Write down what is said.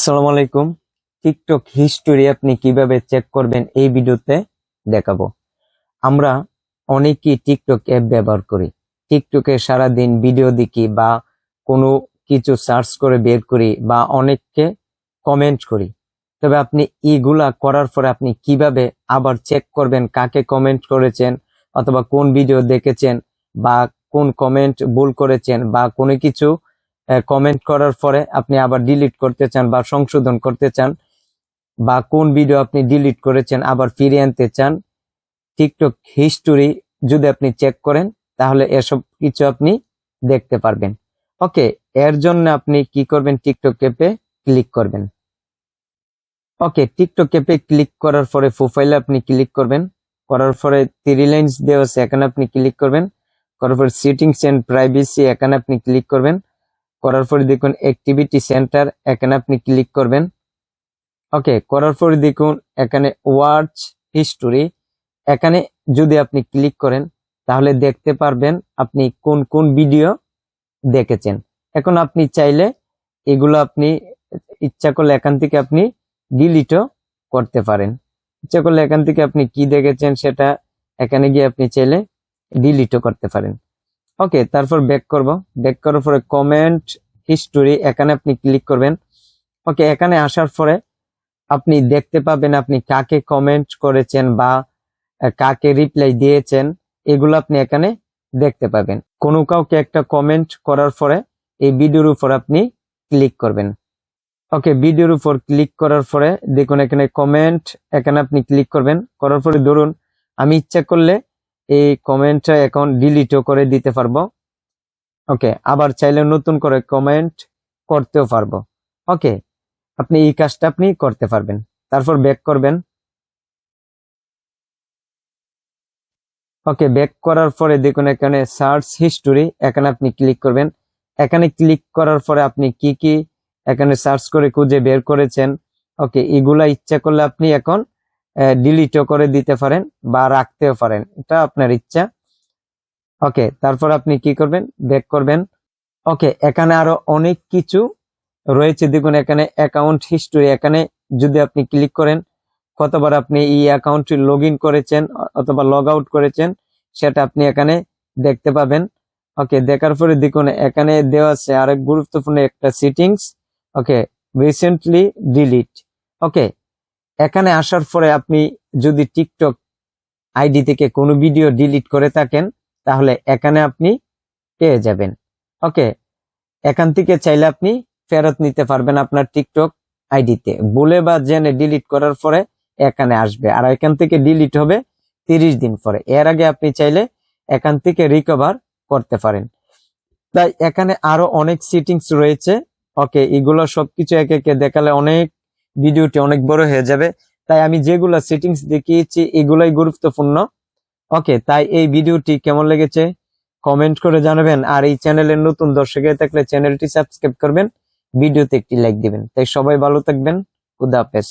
আসসালামু আলাইকুম। TikTok history আপনি কীভাবে চেক করবেন এই ভিডিওতে দেখাবো। আমরা অনেকেই টিকটক অ্যাপ ব্যবহার করি। টিকটকে সারাদিন ভিডিও দেখি বা কোনো কিছু সার্চ করে বের করি বা অনেককে কমেন্ট করি। তবে আপনি এইগুলা করার পরে আপনি কীভাবে আবার চেক করবেন, কাকে কমেন্ট করেছেন অথবা কোন ভিডিও দেখেছেন বা কোন কমেন্ট ভুল করেছেন বা কোনো কিছু কমেন্ট করার পরে আপনি আবার ডিলিট করতে চান বা সংশোধন করতে চান বা কোন ভিডিও আপনি ডিলিট করেছেন আবার ফিরিয়ে আনতে চান টিকটক হিস্টোরি যদি আপনি চেক করেন, তাহলে এসব কিছু আপনি দেখতে পারবেন। ওকে এর জন্য আপনি কি করবেন? টিকটক অ্যাপে ক্লিক করবেন। ওকে টিকটক অ্যাপে ক্লিক করার পরে প্রোফাইলে আপনি ক্লিক করবেন। করার পরে থ্রি লাইন্স দেওয়া আছে, এখানে আপনি ক্লিক করবেন। করার পরে সিটিংস এন্ড প্রাইভেসি এখানে আপনি ক্লিক করবেন। করার পরে দেখুন অ্যাক্টিভিটি সেন্টার এখানে আপনি ক্লিক করবেন। ওকে করার পরে দেখুন এখানে ওয়াচ হিস্টোরি এখানে যদি আপনি ক্লিক করেন, তাহলে দেখতে পারবেন আপনি কোন কোন ভিডিও দেখেছেন। এখন আপনি চাইলে এগুলো আপনি ইচ্ছা করলে এখান থেকে আপনি ডিলিটও করতে পারেন। ইচ্ছা করলে এখান থেকে আপনি কি দেখেছেন সেটা এখানে গিয়ে আপনি চাইলে ডিলিটও করতে পারেন। ওকে তারপর ব্যাক করব। ব্যাক করার পরে কমেন্ট হিস্টোরি এখানে আপনি ক্লিক করবেন। ওকে এখানে আসার পরে আপনি দেখতে পাবেন আপনি কাকে কমেন্ট করেছেন বা কাকে রিপ্লাই দিয়েছেন, এগুলো আপনি এখানে দেখতে পাবেন। কোনো কাউকে একটা কমেন্ট করার পরে এই ভিডিওর উপর আপনি ক্লিক করবেন। ওকে ভিডিওর উপর ক্লিক করার পরে দেখুন এখানে কমেন্ট এখানে আপনি ক্লিক করবেন। করার পরে ধরুন, আমি ইচ্ছা করলে এই কমেন্টটা এখন ডিলিটও করে দিতে পারব। ওকে আবার চাইলে নতুন করে কমেন্ট করতেও পারব। ওকে আপনি এই কাজটা আপনি করতে পারবেন। তারপর ব্যাক করবেন। ওকে ব্যাক করার পরে দেখুন এখানে সার্চ হিস্টোরি এখানে আপনি ক্লিক করবেন। এখানে ক্লিক করার পরে আপনি কি কি এখানে সার্চ করে খুঁজে বের করেছেন? ওকে এগুলা ইচ্ছা করলে আপনি এখন ডিলিটও করে দিতে পারেন বা রাখতেও পারেন। এটা আপনার ইচ্ছা। ওকে তারপর আপনি কি করবেন? ব্যাক করবেন। ওকে এখানে আরও অনেক কিছু রয়েছে। দেখুন, এখানে অ্যাকাউন্ট হিস্টোরি এখানে যদি আপনি ক্লিক করেন, কতবার আপনি এই অ্যাকাউন্টটি লগ করেছেন অথবা লগ আউট করেছেন, সেটা আপনি এখানে দেখতে পাবেন। ওকে দেখার পরে দেখুন, এখানে দেওয়া আছে আরেক গুরুত্বপূর্ণ একটা settings okay recently delete okay এখানে আসার পরে আপনি যদি টিকটক আইডি থেকে কোনো ভিডিও ডিলিট করে থাকেন, তাহলে এখানে আপনি পেয়ে যাবেন। ওকে, এখান থেকে চাইলে আপনি ফেরত নিতে পারবেন আপনার টিকটক আইডিতে। বলে বা জেনে ডিলিট করার পরে এখানে আসবে। আর এখান থেকে ডিলিট হবে তিরিশ দিন পরে। এর আগে আপনি চাইলে এখান থেকে রিকভার করতে পারেন। তাই এখানে আরও অনেক সিটিংস রয়েছে। ওকে, এগুলো সবকিছু একে একে দেখালে অনেক ভিডিওটি অনেক বড় হয়ে যাবে। তাই আমি যেগুলো সেটিংস দেখিয়েছি, এগুলাই গুরুত্বপূর্ণ। ওকে তাই এই ভিডিওটি কেমন লেগেছে কমেন্ট করে জানাবেন। আর এই চ্যানেলের নতুন দর্শক হয়ে থাকলে চ্যানেলটি সাবস্ক্রাইব করবেন, ভিডিওতে একটি লাইক দিবেন। তাই সবাই ভালো থাকবেন, খুদা হাফেজ।